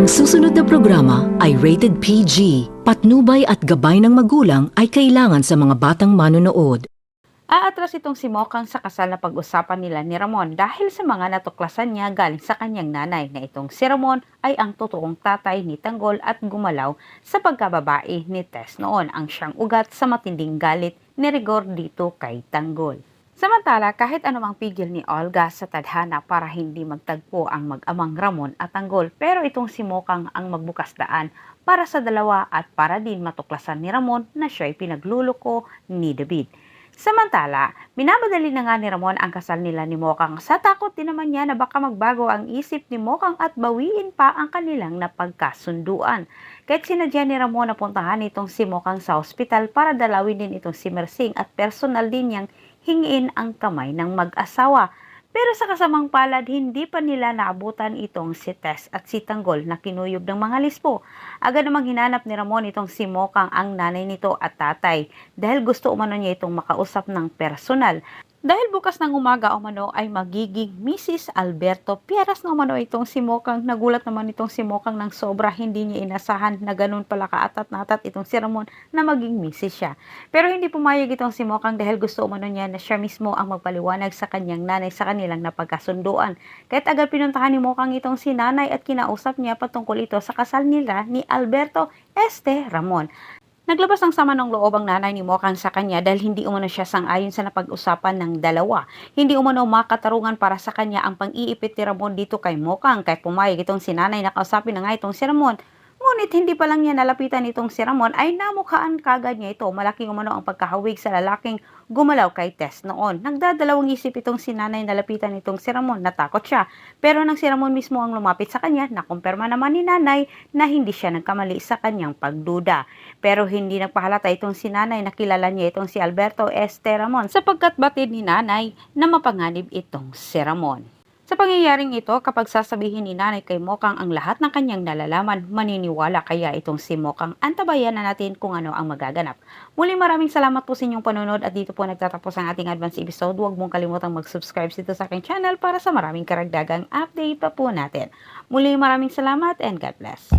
Ang susunod na programa ay rated PG. Patnubay at gabay ng magulang ay kailangan sa mga batang manonood. Aatras itong si Mokang sa kasal na pag-usapan nila ni Ramon dahil sa mga natuklasan niya galing sa kanyang nanay na itong si Ramon ay ang totoong tatay ni Tanggol at gumalaw sa pagkababae ni Tess noon ang siyang ugat sa matinding galit ni Rigor dito kay Tanggol. Samantala, kahit anumang pigil ni Olga sa tadhana para hindi magtagpo ang mag-amang Ramon at Tanggol, pero itong si Mokang ang magbukas daan para sa dalawa at para din matuklasan ni Ramon na siya'y pinagluluko ni David. Samantala, minamadali na nga ni Ramon ang kasal nila ni Mokang sa takot din naman niya na baka magbago ang isip ni Mokang at bawiin pa ang kanilang napagkasunduan. Kahit sinadya ni Ramon na puntahan itong si Mokang sa ospital para dalawin din itong si Mersing at personal din niyang hingiin ang kamay ng mag-asawa. Pero sa kasamang palad, hindi pa nila naabutan itong si Tess at si Tanggol na kinuyog ng mga lispo. Agad namang hinanap ni Ramon itong si Mokang ang nanay nito at tatay dahil gusto umano niya itong makausap ng personal. Dahil bukas ng umaga umano ay magiging Mrs. Alberto Pieras na umano itong si Mokang. Nagulat naman itong si Mokang ng sobra hindi niya inasahan na ganun pala kaatat-natat itong si Ramon na maging Mrs. siya. Pero hindi pumayag itong si Mokang dahil gusto umano niya na siya mismo ang magpaliwanag sa kanyang nanay sa kanilang napagkasunduan. Kahit agad pinuntahan ni Mokang itong si nanay at kinausap niya patungkol ito sa kasal nila ni Alberto Este Ramon. Naglabas ng sama ng loob ang nanay ni Mokang sa kanya dahil hindi umano siya sang-ayon sa napag-usapan ng dalawa. Hindi umano makatarungan para sa kanya ang pang-iipit ni Ramon dito kay Mokang kahit pumayag itong si nanay na kausapin na nga itong si Ramon. Ngunit hindi pa lang niya nalapitan itong si Ramon ay namukhaan kagad niya ito. Malaking umano ang pagkahawig sa lalaking gumalaw kay Tess noon. Nagdadalawang isip itong si nanay na lapitan itong si Ramon. Natakot siya. Pero nang si Ramon mismo ang lumapit sa kanya, nakumpirma naman ni nanay na hindi siya nagkamali sa kanyang pagduda. Pero hindi nagpahalata itong si nanay na kilala niya itong si Alberto Este Ramon sapagkat batid ni nanay na mapanganib itong si Ramon. Sa pangyayaring ito, kapag sasabihin ni nanay kay Mokang ang lahat ng kanyang nalalaman, maniniwala kaya itong si Mokang. Antabayan na natin kung ano ang magaganap. Muli maraming salamat po sa inyong panonood at dito po nagtatapos ang ating advance episode. Huwag mong kalimutang mag-subscribe dito sa aking channel para sa maraming karagdagang update pa po natin. Muli maraming salamat and God bless.